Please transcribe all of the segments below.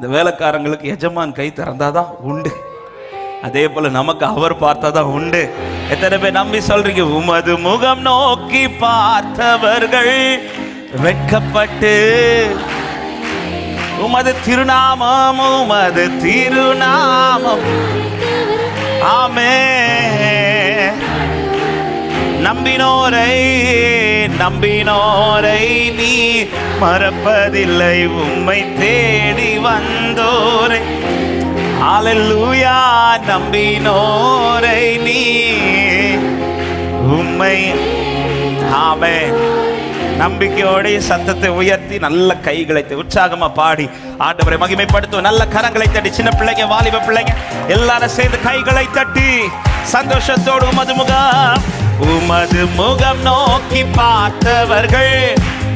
இந்த வேலைக்காரங்களுக்கு எஜமான் கை திறந்தாதான் உண்டு. அதே போல நமக்கு அவர் பார்த்தாதான் உண்டு. எத்தனை பேர் நம்பி சொல்றீங்க? உமது முகம் நோக்கி பார்த்தவர்கள் வெட்கப்பட்டு உமது திருநாமம் உமது திருநாமம். ஆமே நம்பினோரை நம்பினோரை. மறப்பதில்லை. உம்மை தேடி வந்தோரை. அலல்லூயா நம்பினோரை நீ உம்மை ஆமே நம்பிக்கையோட சத்தத்தை உயர்த்தி நல்ல கைகளை உற்சாகமா பாடி ஆண்டவரை மகிமைப்படுத்தும் நல்ல கரங்களை தட்டி சின்ன பிள்ளைங்க வாலிப பிள்ளைங்க எல்லாரும் சேர்ந்து கைகளை தட்டி சந்தோஷத்தோடு உமது முகம் உமது முகம் நோக்கி பார்த்தவர்கள்.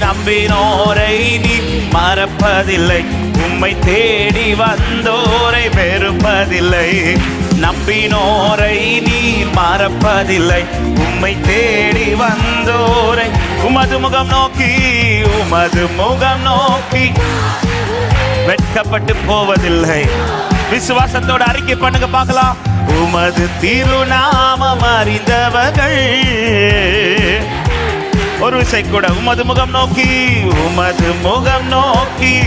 நம்பினோரை நீ மறப்பதில்லை. உம்மை தேடி வந்தோரை வெறுப்பதில்லை. நம்பினோரை நீ மறப்பதில்லை. உம்மை தேடி வந்தோரை உமது முகம் நோக்கி உமது முகம் நோக்கி. வெட்கப்பட்டு போவதில்லை. விசுவாசத்தோட அறிக்கை பண்ணுங்க பார்க்கலாம். உமது திருநாமம் அறிந்தவர்கள். ஒரு விசை கூட உமது முகம் நோக்கி உமது முகம் நோக்கி.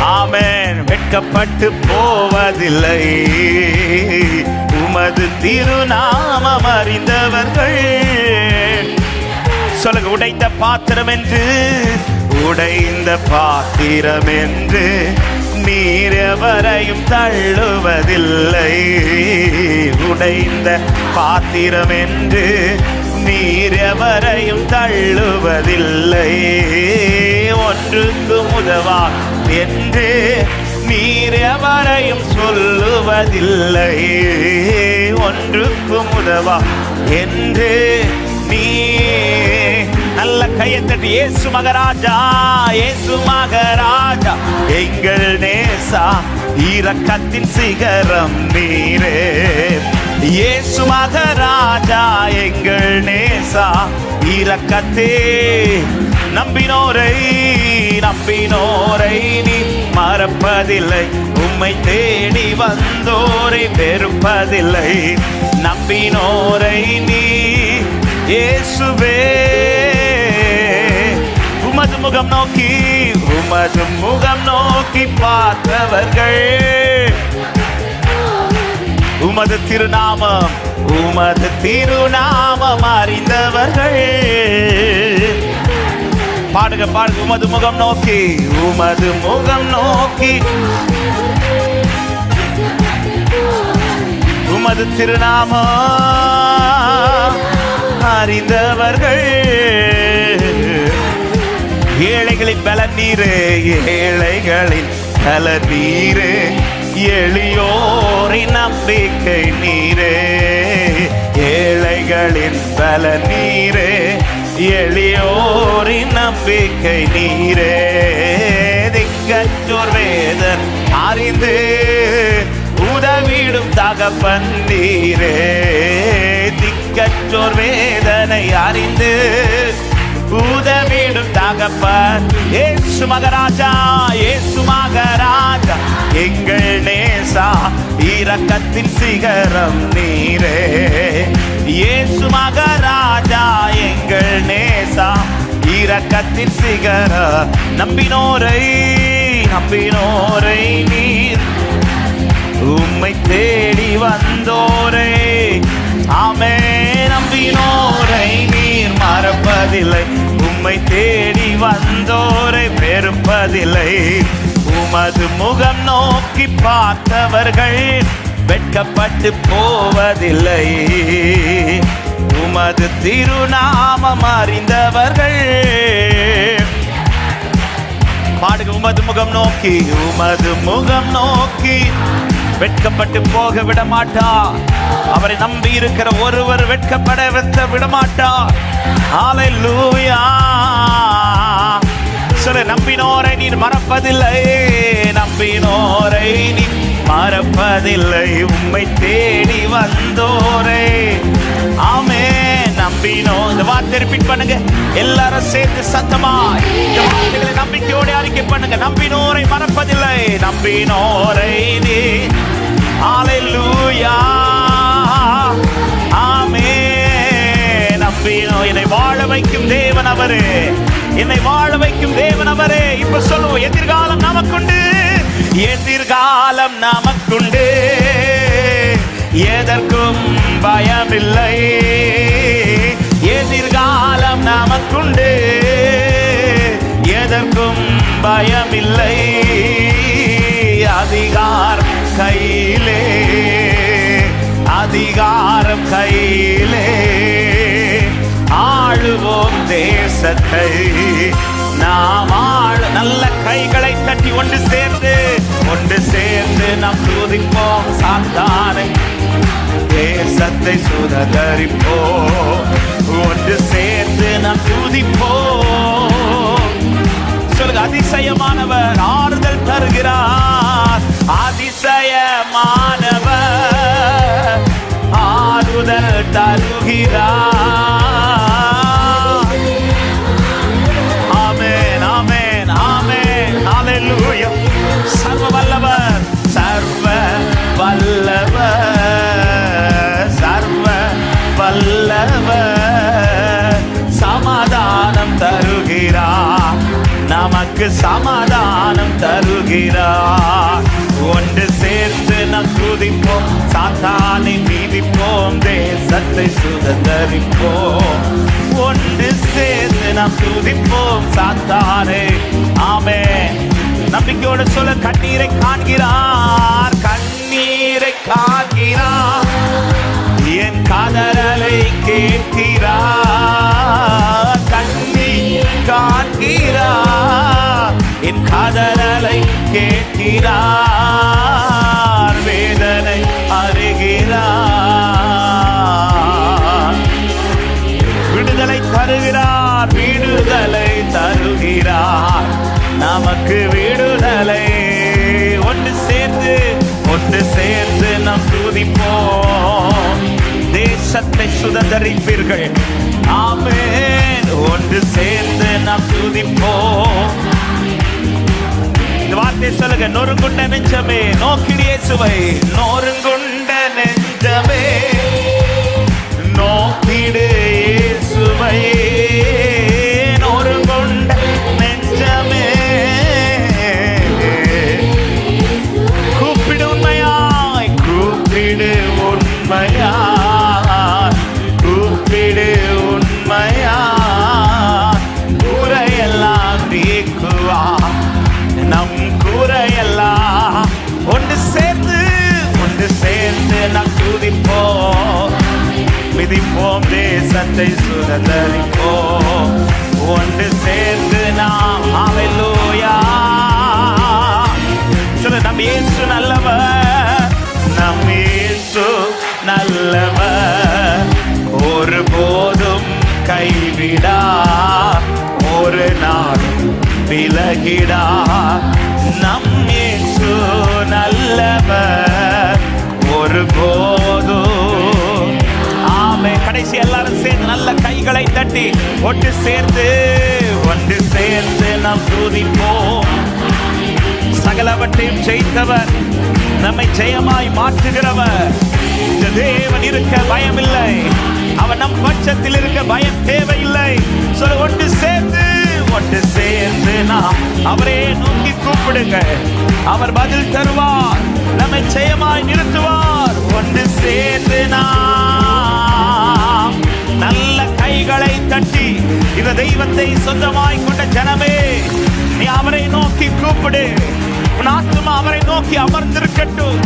ஆமென். வெட்கப்பட்டு போவதில்லை. உமது திருநாமம் அறிந்தவர்கள். சொல்லுங்க உடைந்த பாத்திரம் என்று உடைந்த பாத்திரம் என்று நீர் எவரையும் தள்ளுவதில்லை. உடைந்த பாத்திரம் என்று நீர் எவரையும் தள்ளுவதில்லை. ஒன்றுக்கு உதவா என்று நீர் எவரையும் சொல்லுவதில்லை. ஒன்றுக்கும் உதவா என்று நீ நல்ல கையை ஏசு மகராஜா ஏசு மகராஜா எங்கள் நேசா இரக்கத்தின் சிகரம் நீரே. இயேசு மகராஜா எங்கள் நேசா இரக்கத்தே. நம்பினோரை நம்பினோரை நீ மறப்பதில்லை. உம்மை தேடி வந்தோரை வெறுப்பதில்லை. நம்பினோரை நீ இயேசுவே. உமது முகம் நோக்கி உமது முகம் நோக்கி பார்த்தவர்கள். உமது திருநாமம் உமது திருநாமம் அறிந்தவர்கள். பாடுக பாடுக உமது முகம் நோக்கி உமது முகம் நோக்கி. உமது திருநாமம் அறிந்தவர்கள். ஏழைகளின் பல நீரு ஏழைகளின் பல நீரு. எளியோரின் நம்பிக்கை நீரே. ஏழைகளின் பல நீரே. எளியோரின் நம்பிக்கை நீரே. திக்கச்சோர் வேதன் அறிந்து உதவிடும் தகப்பன் நீரே. திக்கச்சோர் வேதனை அறிந்து உதவிடும் தகப்பன். ஏசு ராஜா இயேசுமாக ராஜா எங்கள் நேசா இரக்கத்தின் சிகரம் நீரே. இயேசுமாக ராஜா எங்கள் நேசா இரக்கத்தின் சிகர நம்பினோரை நம்பினோரை நீர். உம்மை தேடி வந்தோரே. ஆமே நம்பினோரை நீர். மறப்பதில்லை. உம்மை தேடி வந்தோரை வெறுப்பதில்லை உமது முகம் நோக்கி பார்த்தவர்கள் வெட்கப்பட்டு போவதில்லை. உமது திருநாமம் அறிந்தவர்கள் பாடுக உமது முகம் நோக்கி உமது முகம் நோக்கி. வெட்கப்பட்டு போக விட மாட்டார் அவரை நம்பி இருக்கிற ஒருவர் வெட்கப்பட வைத்த விட மாட்டார் லூயா சொல்ல நம்பினோரை நீ மறப்பதில்லை. நம்பினோரை நீ மறப்பதில்லை. உம்மை தேடி வந்தோரே. ஆமே நம்பினோ இந்த வார்த்தை ரிப்பீட் பண்ணுங்க. எல்லாரும் சேர்ந்து சத்தமா இந்த வார்த்தைகளை நம்பிக்கையோட அறிக்கை பண்ணுங்க. நம்பினோரை மறப்பதில்லை. நம்பினோரை நீ. ஆலையூயா ஆமே நம்பினோ. என்னை வாழ வைக்கும் தேவன் அவரு. என்னை வாழ வைக்கும் தேவன் அவரே. இப்ப சொல்லுவோம் எதிர்காலம் நமக்குண்டு. எதிர்காலம் நமக்குண்டு. எதற்கும் பயமில்லை. நமக்குண்டே எதற்கும் பயமில்லை. அதிகாரம் கையிலே. அதிகாரம் கையிலே. ஆளுவோம் தேசத்தை. நாம் ஆள நல்ல கைகளை தட்டி ஒன்று சேர்ந்து ஒன்று சேர்ந்து நாம் சூதிப்போம் சாத்தானை. தேசத்தை சுதகரிப்போம் ஒன்று நாம் துதிப்போம் சொல்லுங்க அதிசயமானவர் ஆறுதல் தருகிறார். அதிசயமானவர் ஆறுதல் தருகிறார். நமக்கு சமாதானம் தருகிறார். ஒன்று சேர்த்து நம் துதிப்போம். சாத்தானை மீதிப்போம். தேசத்தை சுதந்தரிப்போம். ஒன்று சேர்த்து நாம் துதிப்போம். சாத்தானே ஆமே நம்பிக்கையோட சொல்ல கண்ணீரை காண்கிறார். கண்ணீரை காண்கிறார். என் கதறலை கேட்கிறார். கேட்கிறார் வேதனை அறிகிறார். விடுதலை தருகிறார் விடுதலை தருகிறார். நமக்கு விடுதலை. ஒன்று சேர்ந்து ஒன்று சேர்ந்து நாம் துதிப்போம். தேசத்தை சுதந்திரிப்பீர்கள். ஆமே ஒன்று சேர்ந்து நாம் துதிப்போம். வார்த்தை சொல்லுங்க நொறுங்குண்ட நெஞ்சமே நோக்கிடியே சுவை நொறுங்குண்ட நெஞ்சமே நோக்கிடு சுவையே ஒரு விலகிடா நம் ஏசு நல்லவர். ஒருபோதும். ஆமே கடைசி எல்லாரும் சேர்ந்து நல்ல கைகளை தட்டி ஒன்று சேர்ந்து ஒன்று சேர்ந்து நாம் சூதிப்போம் சகலவற்றையும் ஜெயித்தவர் நம்மை ஜெயமாய் மாற்றுகிறவர். இந்த தேவன் இருக்க பயமில்லை. அவன் நம் பட்சத்தில் இருக்க பயம் தேவையில்லை. சொல்ல ஒன்று சேர்ந்து ஒன்று சேர்ந்து நாம் அவரே நோக்கி கூப்பிடுங்க. அவர் பதில் தருவார் நம்மை ஜெயமாய் நிறுத்துவார். ஒன்று சேர்ந்து நாம் நல்ல கைகளை தட்டி இந்த தெய்வத்தை சொந்தமாய் கொண்ட ஜனமே நீ அவரை நோக்கி கூப்பிடு. உன் ஆத்துமா அவரை நோக்கி அமர்ந்திருக்கட்டும்.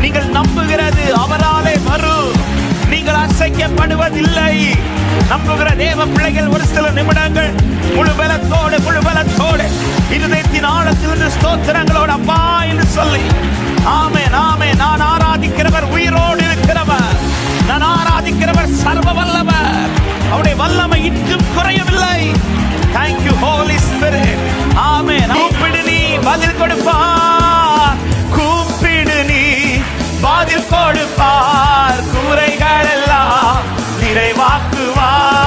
நீங்கள் நம்புகிறது அவராலே வரும் நீங்கள் அசைக்கப்படுவதில்லை. நம்புகிற தேவ பிள்ளைகள் ஒரு சில நிமிடங்கள் முழு பலத்தோடு முழு பலத்தோடு இருதயத்தின் ஆழத்திலிருந்து ஸ்தோத்திரங்களோடு அப்பா என்று சொல்லி ஆமே நாமே நான் ஆராதிக்கிறவர் உயிரோடு இருக்கிறவர். நான் ஆராதிக்கிறவர் சர்வ வல்லவர். அவருடைய வல்லமை இன்றும் குறையவில்லை. தேங்க்யூ ஹோலி ஸ்பிரிட் ஆமே கூப்பிடு நீ பதில் கொடுப்பான் பதில் கொடுப்பார் குறைகள் எல்லாம் நிறைவாக்குவார்.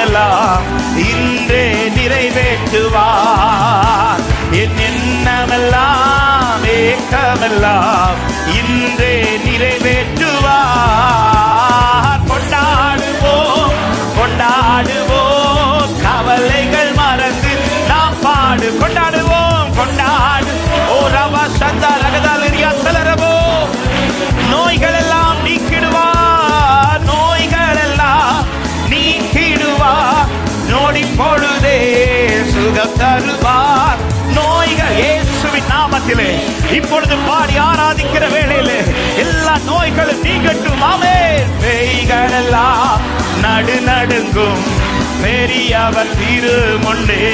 எண்ணமெல்லாம் இன்றே நிறைவேற்றுவார். என் எண்ணமெல்லாம் ஏக்கமெல்லாம் இன்றே நிறைவேற்று இப்பொழுது பாடி ஆராதிக்கிற வேளையிலே எல்லா நோய்களும் நீங்கட்டும். ஆமே பேய்கள் நடு நடுங்கும். பெரியவர் திரு முன்னே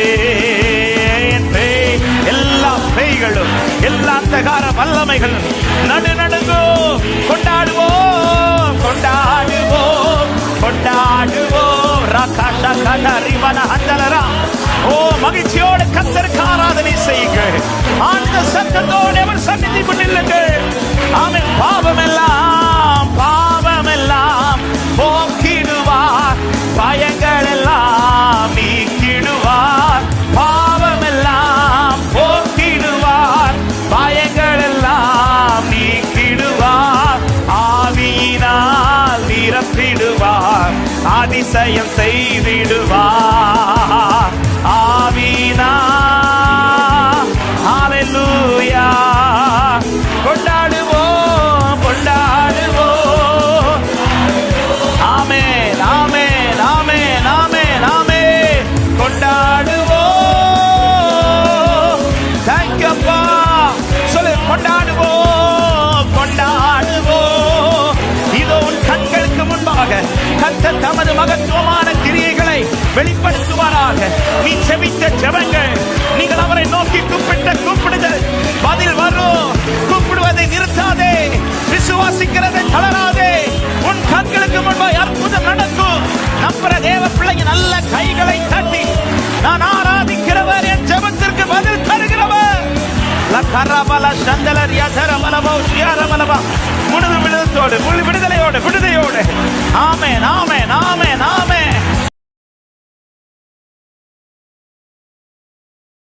எல்லா பேய்களும் எல்லா அந்தகார வல்லமைகளும் நடு நடுங்கும். கொண்டாடுவோம் கொண்டாடுவோம் கொண்டாடுவோம். ரகாஷ கட அந்தலரா ஓ மகிழ்ச்சியோடு கத்தருக்கு ஆராதனை செய்யுங்கள் ஆனந்த சத்தத்தோடு அவர் சந்நிதி நில்லுங்கள் ஆமென். பாவம் எல்லாம் பாவம் எல்லாம் போக்கிடுவார். பயங்கள் எல்லாம் வெளிப்படுத்துவாராக. நீ செவித்த ஜெபங்கள் நீங்கள் அவரை நோக்கி கூப்பிட்ட கூப்பிடுதல் பதில் வரும். கூப்பிடுவதை நிறுத்தாதே. விசுவாசிக்கிறதை தளராதே. உன் கண்களுக்கு முன்பாய் அற்புதம் நடக்கும். நம்புற தேவ பிள்ளைங்க நல்ல கைகளை தட்டி நான் ஆராதிக்கிறவர் என் ஜபத்திற்கு பதில் தருகிறவர். லக்கரபல சந்தலர் யசரமலபோ ஷியாரபலபா முழுது விடுதலோடு முழு விடுதலையோடு விடுதலையோடு ஆமென் நாமே நாமே நாமே